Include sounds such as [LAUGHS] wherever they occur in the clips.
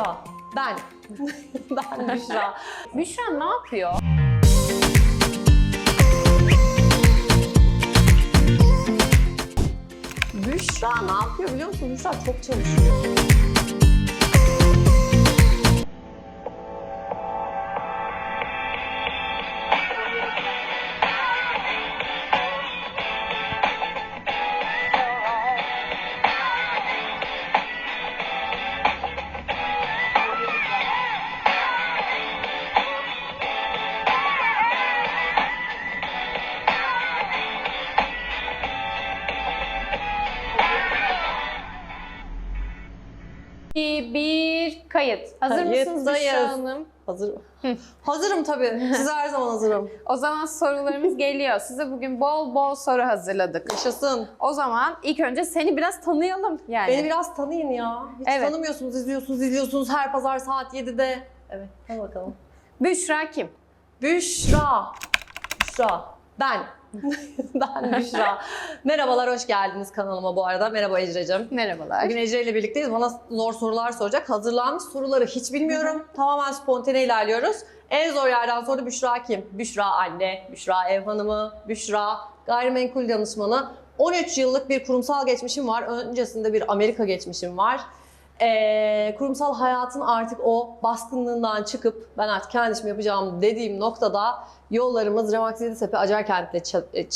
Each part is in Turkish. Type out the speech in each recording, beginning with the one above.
Büşra. Ben. [LAUGHS] ben Büşra. Büşra ne yapıyor? Büşra ne yapıyor biliyor musun? Büşra çok çalışıyor. Kayıt. Hazır mısınız Kayıttayız. Büşra Hanım? Hazırım. Hazırım tabii. Size her zaman hazırım. O zaman sorularımız geliyor. Size bugün bol bol soru hazırladık. Yaşasın. O zaman ilk önce seni biraz tanıyalım yani. Beni biraz tanıyın ya. Hiç Evet. tanımıyorsunuz, izliyorsunuz, izliyorsunuz her pazar saat 7'de. Evet, hadi bakalım. Büşra kim? Büşra. Büşra. Ben. [LAUGHS] ben Büşra. Merhabalar, hoş geldiniz kanalıma bu arada. Merhaba Ecre'cim. Merhabalar. Bugün Ece ile birlikteyiz. Bana zor sorular soracak. Hazırlanmış soruları hiç bilmiyorum. Tamamen spontane ilerliyoruz. En zor yerden sonra Büşra kim? Büşra anne, Büşra ev hanımı, Büşra gayrimenkul danışmanı. 13 yıllık bir kurumsal geçmişim var. Öncesinde bir Amerika geçmişim var. Ee, kurumsal hayatın artık o baskınlığından çıkıp ben artık kendi işimi yapacağım dediğim noktada yollarımız Remax Yeditepe Acarkent'le e,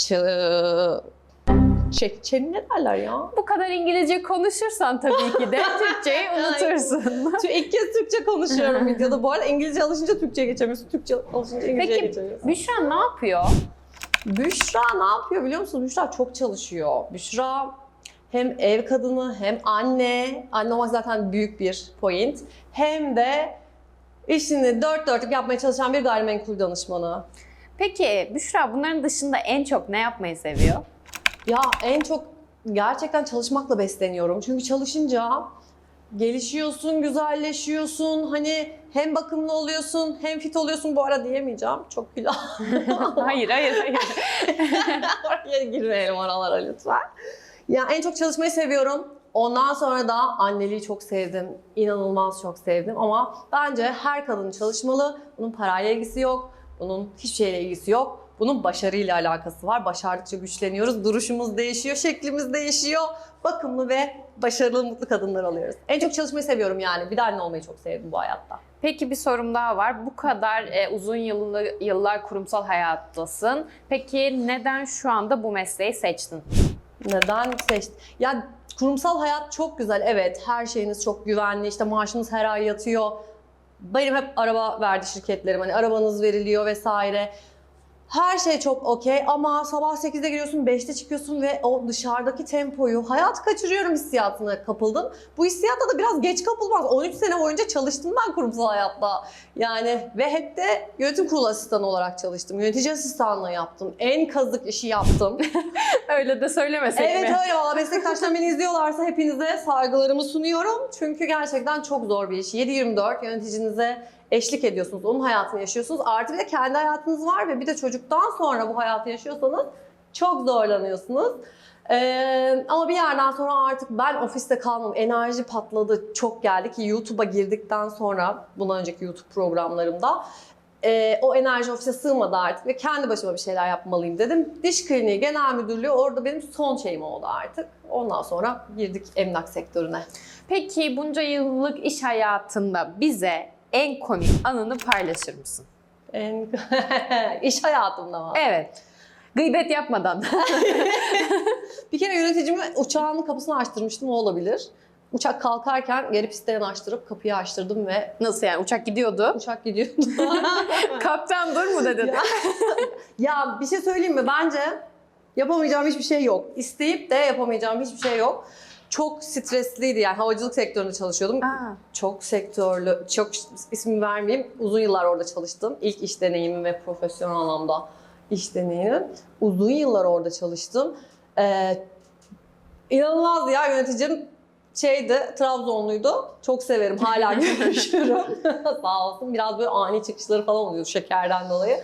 çek, çek, ne derler ya? Bu kadar İngilizce konuşursan tabii ki de [LAUGHS] Türkçeyi unutursun. İlk kez Türkçe konuşuyorum [LAUGHS] videoda. Bu arada İngilizce alışınca Türkçe'ye geçemiyorsun. Türkçe alışınca İngilizce'ye Peki geçemiyorsun. Büşra ne yapıyor? Büşra ne yapıyor biliyor musunuz? Büşra çok çalışıyor. Büşra hem ev kadını hem anne. Anne olmak zaten büyük bir point. Hem de işini dört dörtlük yapmaya çalışan bir gayrimenkul danışmanı. Peki Büşra bunların dışında en çok ne yapmayı seviyor? Ya en çok gerçekten çalışmakla besleniyorum. Çünkü çalışınca gelişiyorsun, güzelleşiyorsun. Hani hem bakımlı oluyorsun hem fit oluyorsun. Bu ara diyemeyeceğim. Çok kilo. [LAUGHS] [LAUGHS] hayır hayır hayır. Oraya girmeyelim oralara lütfen. Ya en çok çalışmayı seviyorum. Ondan sonra da anneliği çok sevdim. İnanılmaz çok sevdim ama bence her kadın çalışmalı. Bunun parayla ilgisi yok. Bunun hiçbir şeyle ilgisi yok. Bunun başarıyla alakası var. Başardıkça güçleniyoruz. Duruşumuz değişiyor, şeklimiz değişiyor. Bakımlı ve başarılı, mutlu kadınlar alıyoruz. En çok çalışmayı seviyorum yani. Bir de anne olmayı çok sevdim bu hayatta. Peki bir sorum daha var. Bu kadar e, uzun yıllar, yıllar kurumsal hayattasın. Peki neden şu anda bu mesleği seçtin? Neden seçtin? Ya kurumsal hayat çok güzel. Evet her şeyiniz çok güvenli. İşte maaşınız her ay yatıyor. Benim hep araba verdi şirketlerim. Hani arabanız veriliyor vesaire. Her şey çok okey ama sabah 8'de giriyorsun, 5'te çıkıyorsun ve o dışarıdaki tempoyu, hayat kaçırıyorum hissiyatına kapıldım. Bu hissiyatta da biraz geç kapılmaz. 13 sene boyunca çalıştım ben kurumsal hayatta. Yani ve hep de yönetim kurulu asistanı olarak çalıştım. Yönetici asistanlığı yaptım. En kazık işi yaptım. [LAUGHS] Öyle de söylemesek Evet mi? öyle valla meslektaşlarım beni izliyorlarsa hepinize saygılarımı sunuyorum. Çünkü gerçekten çok zor bir iş. 7-24 yöneticinize eşlik ediyorsunuz. Onun hayatını yaşıyorsunuz. Artı bir de kendi hayatınız var ve bir de çocuktan sonra bu hayatı yaşıyorsanız çok zorlanıyorsunuz. Ee, ama bir yerden sonra artık ben ofiste kalmam. Enerji patladı. Çok geldi ki YouTube'a girdikten sonra bundan önceki YouTube programlarımda ee, o enerji ofise sığmadı artık ve kendi başıma bir şeyler yapmalıyım dedim. Diş kliniği genel müdürlüğü orada benim son şeyim oldu artık. Ondan sonra girdik emlak sektörüne. Peki bunca yıllık iş hayatında bize en komik anını paylaşır mısın? En... [LAUGHS] İş hayatımda mı? Evet. Gıybet yapmadan. [LAUGHS] Bir kere yöneticimi uçağın kapısını açtırmıştım o olabilir. Uçak kalkarken geri pistten açtırıp kapıyı açtırdım ve Nasıl yani? Uçak gidiyordu. uçak gidiyordu. [LAUGHS] Kaptan dur mu dedin? Ya. ya bir şey söyleyeyim mi? Bence yapamayacağım hiçbir şey yok. İsteyip de yapamayacağım hiçbir şey yok. Çok stresliydi yani havacılık sektöründe çalışıyordum. Aa, Çok sektörlü, çok ismi vermeyeyim. Uzun yıllar orada çalıştım. İlk iş deneyimim ve profesyonel anlamda iş deneyimim. Uzun yıllar orada çalıştım. Ee, inanılmazdı ya yöneticim şeydi, Trabzonluydu. Çok severim, hala [LAUGHS] görüşürüm. [LAUGHS] Sağ olsun. Biraz böyle ani çıkışları falan oluyor şekerden dolayı.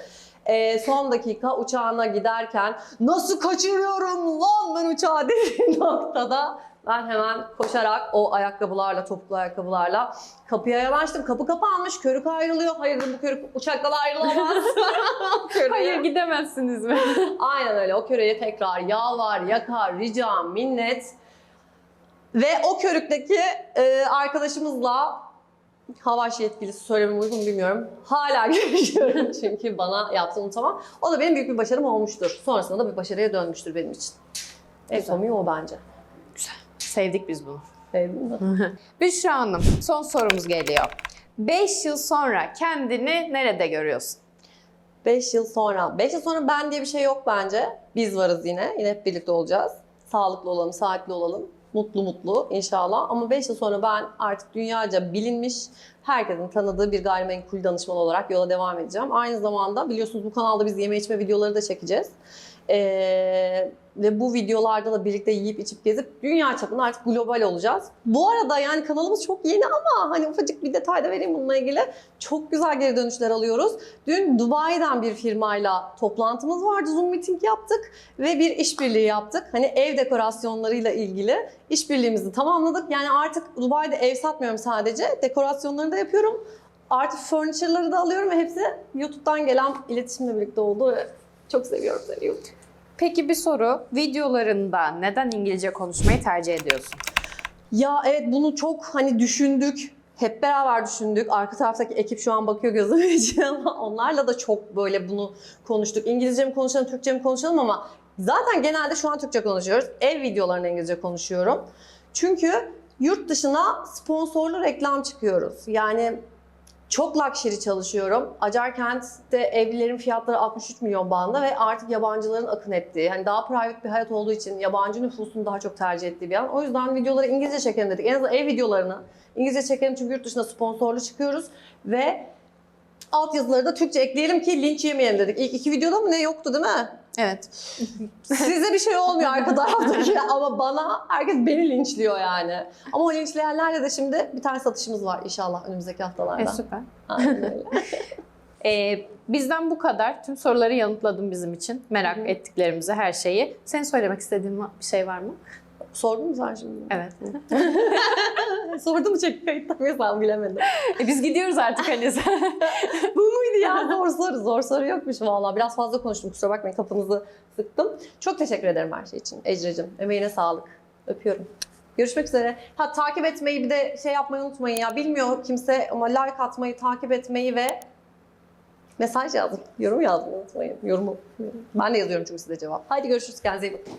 Ee, son dakika uçağına giderken nasıl kaçırıyorum lan ben uçağı dediği [LAUGHS] noktada Ben hemen koşarak o ayakkabılarla, topuklu ayakkabılarla kapıya yanaştım. Kapı kapanmış, körük ayrılıyor. Hayır bu körük uçaktan ayrılamaz. [LAUGHS] Hayır gidemezsiniz mi? [LAUGHS] Aynen öyle. O köreye tekrar yalvar, yakar, rica, minnet. Ve o körükteki e, arkadaşımızla Havaş yetkilisi söylemem uygun bilmiyorum. Hala [LAUGHS] görüşüyorum çünkü bana yaptığını unutamam. O da benim büyük bir başarım olmuştur. Sonrasında da bir başarıya dönmüştür benim için. En son o bence. Sevdik biz bunu. Sevdim mi? Büşra Hanım, son sorumuz geliyor. 5 yıl sonra kendini nerede görüyorsun? 5 yıl sonra. 5 yıl sonra ben diye bir şey yok bence. Biz varız yine. Yine hep birlikte olacağız. Sağlıklı olalım, saatli olalım. Mutlu mutlu inşallah. Ama 5 yıl sonra ben artık dünyaca bilinmiş, herkesin tanıdığı bir gayrimenkul danışmanı olarak yola devam edeceğim. Aynı zamanda biliyorsunuz bu kanalda biz yeme içme videoları da çekeceğiz. Ee, ve bu videolarda da birlikte yiyip içip gezip dünya çapında artık global olacağız. Bu arada yani kanalımız çok yeni ama hani ufacık bir detay da vereyim bununla ilgili. Çok güzel geri dönüşler alıyoruz. Dün Dubai'den bir firmayla toplantımız vardı. Zoom meeting yaptık ve bir işbirliği yaptık. Hani ev dekorasyonlarıyla ilgili işbirliğimizi tamamladık. Yani artık Dubai'de ev satmıyorum sadece. Dekorasyonlarını da yapıyorum. Artık furniture'ları da alıyorum ve hepsi YouTube'dan gelen iletişimle birlikte oldu. Çok seviyorum seni YouTube. Peki bir soru. Videolarında neden İngilizce konuşmayı tercih ediyorsun? Ya evet bunu çok hani düşündük. Hep beraber düşündük. Arka taraftaki ekip şu an bakıyor gözümün içine [LAUGHS] ama onlarla da çok böyle bunu konuştuk. İngilizce mi konuşalım, Türkçe mi konuşalım ama zaten genelde şu an Türkçe konuşuyoruz. Ev videolarında İngilizce konuşuyorum. Çünkü yurt dışına sponsorlu reklam çıkıyoruz. Yani çok luxury çalışıyorum. Acarkent'te evlerin fiyatları 63 milyon bandında ve artık yabancıların akın ettiği, hani daha private bir hayat olduğu için yabancı nüfusun daha çok tercih ettiği bir an. O yüzden videoları İngilizce çekelim dedik. En azından ev videolarını İngilizce çekelim çünkü yurt dışında sponsorlu çıkıyoruz ve altyazıları da Türkçe ekleyelim ki linç yemeyelim dedik. İlk iki videoda mı ne yoktu değil mi? Evet. Size bir şey olmuyor arka taraftaki ama bana herkes beni linçliyor yani. Ama o linçleyenlerle de şimdi bir tane satışımız var inşallah önümüzdeki haftalarda. E, süper. Aynen öyle. Ee, [LAUGHS] bizden bu kadar. Tüm soruları yanıtladın bizim için. Merak Hı hı. ettiklerimizi, her şeyi. Senin söylemek istediğin bir şey var mı? Sordun mu sen şimdi? Evet. [LAUGHS] [LAUGHS] Sordu mu çek kayıtta mı sen bilemedim. E, biz gidiyoruz artık hani. [LAUGHS] Bu muydu ya? Zor soru. Zor soru yokmuş valla. Biraz fazla konuştum kusura bakmayın kafanızı sıktım. Çok teşekkür ederim her şey için. Ecre'cim emeğine sağlık. Öpüyorum. Görüşmek üzere. Ha takip etmeyi bir de şey yapmayı unutmayın ya. Bilmiyor kimse ama like atmayı, takip etmeyi ve mesaj yazın. Yorum yazmayı unutmayın. Yorumu. Ben de yazıyorum çünkü size cevap. Haydi görüşürüz. Kendinize iyi bakın.